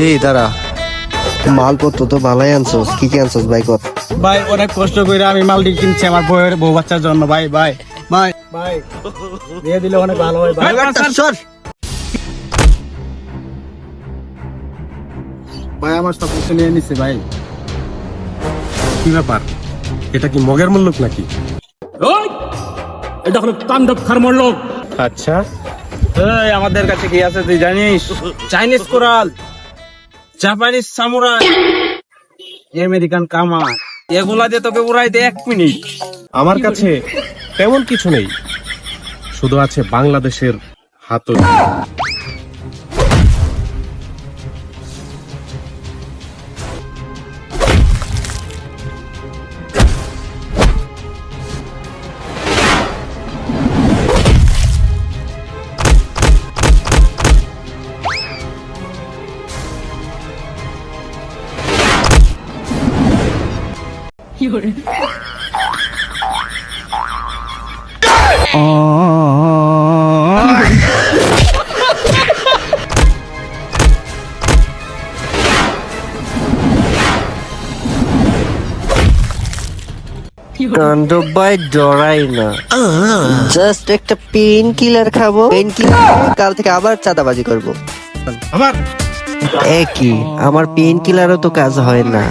এই দাঁড়া। মালপত্র তো ভালোই আনছস। কি কি আনছস ভাই কর। ভাই অনেক কষ্ট করে আমি মালটি কিনছি আমার বউয়ের বউ বাচ্চার জন্য। ভাই ভাই ভাই ভাই দিয়ে দিলে অনেক ভালো হয় ভাই। সর। ভাই আমার সব কিছু নিয়ে নিচ্ছে ভাই। কি ব্যাপার? এটা কি মগের মূল্য নাকি? এটা হলো তাণ্ডব খারমর লোক। আচ্ছা। এই, আমাদের কাছে কি আছে তুই জানিস? Chinese coral Japanese samurai American কামার। এগুলা দিয়ে তোকে উড়াইতে এক মিনিট। আমার কাছে তেমন কিছু নেই। শুধু আছে বাংলাদেশের হাতুড়ি। কাণ্ড ভাই ডরাই না। জাস্ট একটা পেন কিলার খাব। পেন কিলার কাল থেকে আবার চাঁদাবাজি করব। আমার একই আমার পেন কিলারও তো কাজ হয় না।